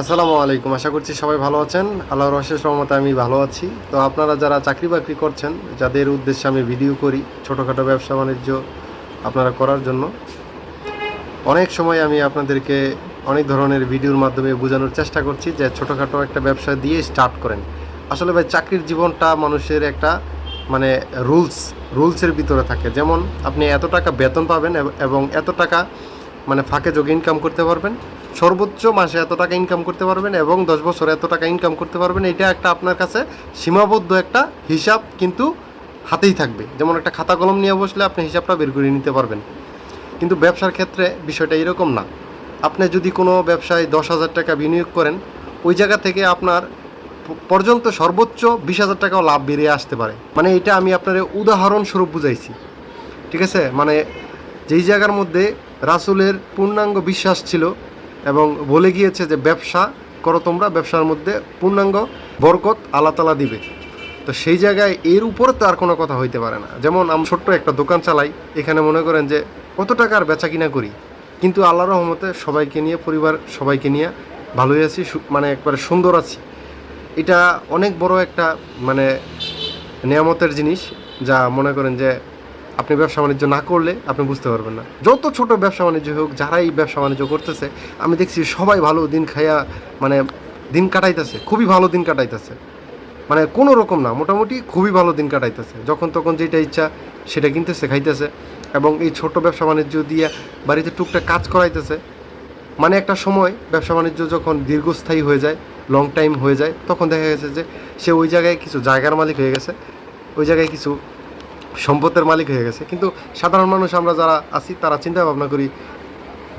আসসালামু আলাইকুম। আশা করছি সবাই ভালো আছেন। আল্লাহর অশেষ সহমতে আমি ভালো আছি। তো আপনারা যারা চাকরি বাকরি করছেন, যাদের উদ্দেশ্যে আমি ভিডিও করি ছোটোখাটো ব্যবসা বাণিজ্য আপনারা করার জন্য, অনেক সময় আমি আপনাদেরকে অনেক ধরনের ভিডিওর মাধ্যমে বোঝানোর চেষ্টা করছি যে ছোটোখাটো একটা ব্যবসা দিয়ে স্টার্ট করেন। আসলে ভাই, চাকরির জীবনটা মানুষের একটা মানে রুলস রুলসের ভিতরে থাকে। যেমন আপনি এত টাকা বেতন পাবেন এবং এত টাকা মানে ফাঁকে যোগে ইনকাম করতে পারবেন সর্বোচ্চ মাসে এত টাকা ইনকাম করতে পারবেন এবং দশ বছর এত টাকা ইনকাম করতে পারবেন, এটা একটা আপনার কাছে সীমাবদ্ধ একটা হিসাব কিন্তু হাতেই থাকবে। যেমন একটা খাতা কলম নিয়ে বসলে আপনি হিসাবটা বের করে নিতে পারবেন। কিন্তু ব্যবসার ক্ষেত্রে বিষয়টা এরকম না। আপনি যদি কোনো ব্যবসায় দশ হাজার টাকা বিনিয়োগ করেন, ওই জায়গা থেকে আপনার পর্যন্ত সর্বোচ্চ বিশ হাজার টাকাও লাভ বেরিয়ে আসতে পারে। মানে এটা আমি আপনার উদাহরণস্বরূপ বুঝাইছি। ঠিক আছে? মানে যেই জায়গার মধ্যে রাসুলের পূর্ণাঙ্গ বিশ্বাস ছিল বলে গিয়েছে যে ব্যবসা করো তোমরা, ব্যবসার মধ্যে পূর্ণাঙ্গ বরকত আল্লাহ তালা দিবে। তো সেই জায়গায় এর উপর তো আর কোনো কথা হইতে পারে না। যেমন আমি ছোট্ট একটা দোকান চালাই, এখানে মনে করেন যে কত টাকার বেচা কিনা করি। কিন্তু আল্লাহ রহমতে সবাইকে নিয়ে, পরিবার সবাইকে নিয়ে ভালোই আছি মানে একবারে সুন্দর আছি। এটা অনেক বড় একটা মানে নিয়ামতের জিনিস, যা মনে করেন যে আপনি ব্যবসা বাণিজ্য না করলে আপনি বুঝতে পারবেন না। যত ছোট ব্যবসা বাণিজ্য হোক, যারাই ব্যবসা বাণিজ্য করতেছে, আমি দেখছি সবাই ভালো দিন খাইয়া মানে দিন কাটাইতেছে, খুবই ভালো দিন কাটাইতেছে। মানে কোনো রকম না, মোটামুটি খুবই ভালো দিন কাটাইতেছে। যখন তখন যেটা ইচ্ছা, সেটা কিনতেছে, খাইতেছে। এবং এই ছোট ব্যবসা বাণিজ্য দিয়ে বাড়িতে টুকটাক কাজ করাইতেছে। মানে একটা সময় ব্যবসা বাণিজ্য যখন দীর্ঘস্থায়ী হয়ে যায় লং টাইম হয়ে যায়, তখন দেখা গেছে যে সে ওই জায়গায় কিছু জায়গার মালিক হয়ে গেছে। ওই জায়গায় কিছু সম্পদের মালিক হয়ে গেছে। কিন্তু সাধারণ মানুষ আমরা যারা আছি, তারা চিন্তা ভাবনা করি,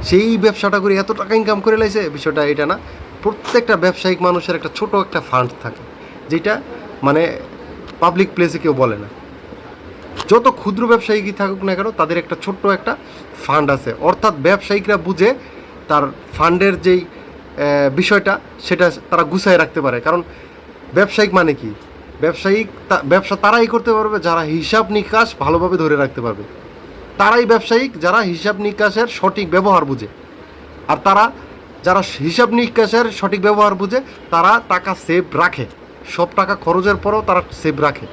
সেই ব্যবসাটা করে এত টাকা ইনকাম করে লাইছে, বিষয়টা এটা না। প্রত্যেকটা ব্যবসায়িক মানুষের একটা ছোট একটা ফান্ড থাকে, যেটা মানে পাবলিক প্লেসে কেউ বলে না। যত ক্ষুদ্র ব্যবসায়িকই থাকুক না কেন, তাদের একটা ছোট্ট একটা ফান্ড আছে। অর্থাৎ ব্যবসায়িকরা বুঝে তার ফান্ডের যেই বিষয়টা, সেটা তারা গুছায় রাখতে পারে। কারণ ব্যবসায়িক মানে কি? ব্যবসায়িক ব্যবসা তারাই করতে পারবে, যারা হিসাব নিকাশ ভালোভাবে ধরে রাখতে পারবে। তারাই ব্যবসায়িক, যারা হিসাব নিকাশের সঠিক ব্যবহার বুঝে। আর তারা, যারা হিসাব নিকাশের সঠিক ব্যবহার বুঝে, তারা টাকা সেভ রাখে। সব টাকা খরচের পরও তারা সেভ রাখে।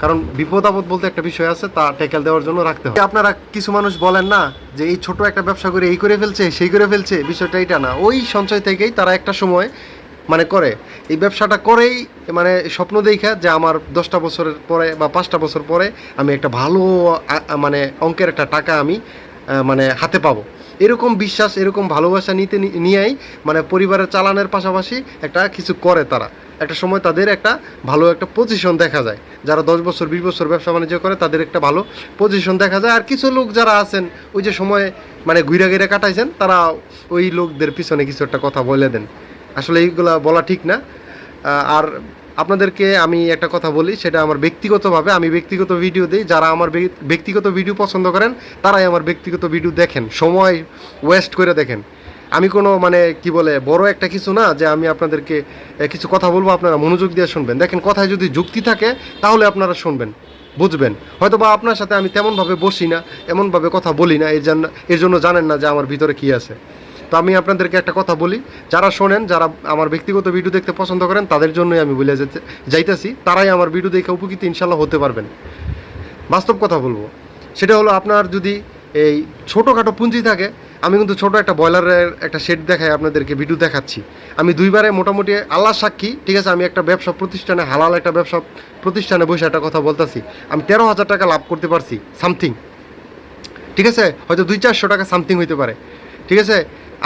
কারণ বিপদ আপদ বলতে একটা বিষয় আছে, তা টেকেল দেওয়ার জন্য রাখতে হয়। আপনারা কিছু মানুষ বলেন না যে, এই ছোট একটা ব্যবসা করে এই করে ফেলছে, সেই করে ফেলছে। বিষয়টা এটা না। ওই সঞ্চয় থেকেই তারা একটা সময় মানে করে। এই ব্যবসাটা করেই মানে স্বপ্ন দেখা যে আমার দশটা বছরের পরে বা পাঁচটা বছর পরে আমি একটা ভালো মানে অঙ্কের একটা টাকা আমি মানে হাতে পাবো। এরকম বিশ্বাস, এরকম ভালোবাসা নিতে নিয়েই মানে পরিবারের চালানোর পাশাপাশি একটা কিছু করে তারা। একটা সময় তাদের একটা ভালো একটা পজিশন দেখা যায়। যারা দশ বছর, বিশ বছর ব্যবসা বাণিজ্য করে, তাদের একটা ভালো পজিশন দেখা যায়। আর কিছু লোক যারা আছেন, ওই যে সময় মানে ঘুরে ঘিরে কাটাইছেন, তারা ওই লোকদের পিছনে কিছু একটা কথা বলে দেন। আসলে এইগুলা বলা ঠিক না। আর আপনাদেরকে আমি একটা কথা বলি, সেটা আমার ব্যক্তিগতভাবে আমি ব্যক্তিগত ভিডিও দিই। যারা আমার ব্যক্তিগত ভিডিও পছন্দ করেন, তারাই আমার ব্যক্তিগত ভিডিও দেখেন, সময় ওয়েস্ট করে দেখেন। আমি কোনো মানে কি বলে, বড় একটা কিছু না যে আমি আপনাদেরকে কিছু কথা বলব, আপনারা মনোযোগ দিয়ে শুনবেন। দেখেন, কথায় যদি যুক্তি থাকে, তাহলে আপনারা শুনবেন, বুঝবেন। হয়তো বা আপনার সাথে আমি তেমনভাবে বসি না, এমনভাবে কথা বলি না এর জন্য এর জন্য জানেন না যে আমার ভিতরে কী আছে। তো আমি আপনাদেরকে একটা কথা বলি। যারা শোনেন, যারা আমার ব্যক্তিগত ভিডিও দেখতে পছন্দ করেন, তাদের জন্যই আমি বলে যেতে যাইতেছি। তারাই আমার ভিডিও দেখে উপকৃত ইনশাল্লাহ হতে পারবেন। বাস্তব কথা বলব। সেটা হলো আপনার যদি এই ছোটোখাটো পুঁজি থাকে, আমি কিন্তু ছোট একটা ব্রয়লারের একটা শেড দেখাই আপনাদেরকে ভিডিও দেখাচ্ছি। আমি দুইবারে মোটামুটি আল্লাহ সাক্ষী, ঠিক আছে? আমি একটা ব্যবসা প্রতিষ্ঠানে, হালাল একটা ব্যবসা প্রতিষ্ঠানে বসে একটা কথা বলতেছি। আমি তেরো হাজার টাকা লাভ করতে পারছি সামথিং ঠিক আছে? হয়তো দুই চারশো টাকা সামথিং হইতে পারে। ঠিক আছে?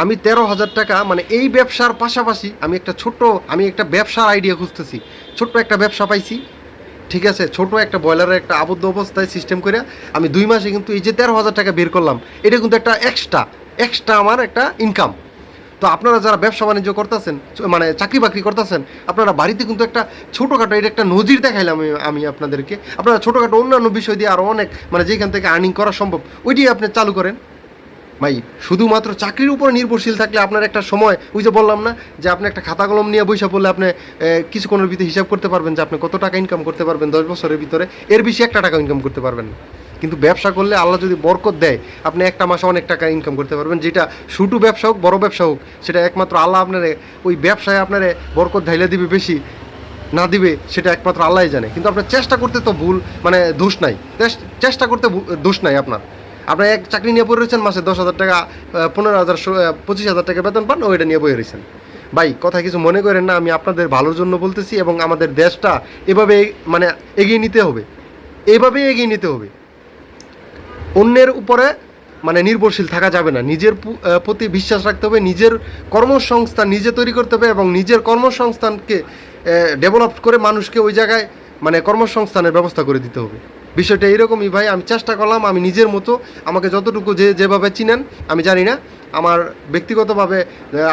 আমি তেরো হাজার টাকা মানে এই ব্যবসার পাশাপাশি আমি একটা ছোট আমি একটা ব্যবসার আইডিয়া খুঁজতেছি। ছোট্ট একটা ব্যবসা পাইছি, ঠিক আছে? ছোট একটা ব্রয়লারের একটা আবদ্ধ অবস্থায় সিস্টেম করে আমি দুই মাসে কিন্তু এই যে তেরো হাজার টাকা বের করলাম, এটা কিন্তু একটা এক্সট্রা এক্সট্রা আমার একটা ইনকাম তো আপনারা যারা ব্যবসা বাণিজ্য করতেছেন মানে চাকরি বাকরি করতেছেন, আপনারা বাড়িতে কিন্তু একটা ছোটোখাটো, এটা একটা নজির দেখাইলাম আমি আপনাদেরকে। আপনারা ছোটোখাটো অন্যান্য বিষয় দিয়ে আরও অনেক মানে যেখান থেকে আর্নিং করা সম্ভব, ওইটি আপনি চালু করেন। ভাই, শুধুমাত্র চাকরির উপর নির্ভরশীল থাকলে আপনার একটা সময়, ওই যে বললাম না, যে আপনি একটা খাতা কলম নিয়ে বৈশা পড়লে আপনি কিছুক্ষণের ভিতরে হিসাব করতে পারবেন যে আপনি কত টাকা ইনকাম করতে পারবেন দশ বছরের ভিতরে। এর বেশি একটা টাকা ইনকাম করতে পারবেন না। কিন্তু ব্যবসা করলে আল্লাহ যদি বরকত দেয়, আপনি একটা মাসে অনেক টাকা ইনকাম করতে পারবেন। যেটা ছোটো ব্যবসা হোক, বড় ব্যবসা হোক, সেটা একমাত্র আল্লাহ আপনার, ওই ব্যবসায় আপনার বরকত ঢাইলে দিবে বেশি, না দিবে, সেটা একমাত্র আল্লাহই জানে। কিন্তু আপনার চেষ্টা করতে তো ভুল মানে দোষ নাই। চেষ্টা করতে দোষ নাই আপনার। আপনার এক চাকরি নিয়ে পড়ে রয়েছেন মাসে দশ হাজার টাকা পনেরো হাজার পঁচিশ হাজার টাকা বেতন পান, ওইটা নিয়ে বয়ে রয়েছেন। ভাই, কথা কিছু মনে করেন না, আমি আপনাদের ভালোর জন্য বলতেছি এবং আমাদের দেশটা এভাবে মানে এগিয়ে নিতে হবে। এভাবেই এগিয়ে নিতে হবে। অন্যের উপরে মানে নির্ভরশীল থাকা যাবে না। নিজের প্রতি বিশ্বাস রাখতে হবে, নিজের কর্মসংস্থান নিজে তৈরি করতে হবে এবং নিজের কর্মসংস্থানকে ডেভেলপ করে মানুষকে ওই জায়গায় মানে কর্মসংস্থানের ব্যবস্থা করে দিতে হবে। বিষয়টা এরকমই ভাই, আমি চেষ্টা করলাম, আমি নিজের মতো, আমাকে যতটুকু যে যেভাবে চিনেন, আমি জানি না, আমার ব্যক্তিগতভাবে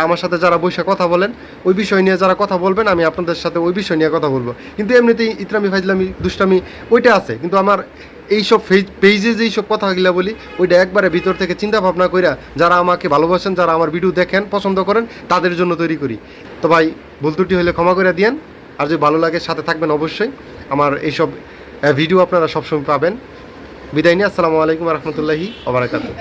আমার সাথে যারা বসে কথা বলেন, ওই বিষয় নিয়ে যারা কথা বলবেন, আমি আপনাদের সাথে ওই বিষয় নিয়ে কথা বলব। কিন্তু এমনিতেই ইতরামি, ফাইজলামি, দুষ্টামি, ওইটা আছে। কিন্তু আমার এইসব পেজে যেই সব কথাগুলো বলি, ওইটা একবারে ভিতর থেকে চিন্তা ভাবনা কইরা যারা আমাকে ভালোবাসেন, যারা আমার ভিডিও দেখেন, পছন্দ করেন, তাদের জন্য তৈরি করি। তো ভাই, ভুল ত্রুটি হলে ক্ষমা করে দিয়েন, আর যদি ভালো লাগে, সাথে থাকবেন অবশ্যই। আমার এইসব ভিডিও আপনারা সবসময় পাবেন। বিদায় নিয়ে আসসালামু আলাইকুম রহমতুল্লাহি ওবরাকাতু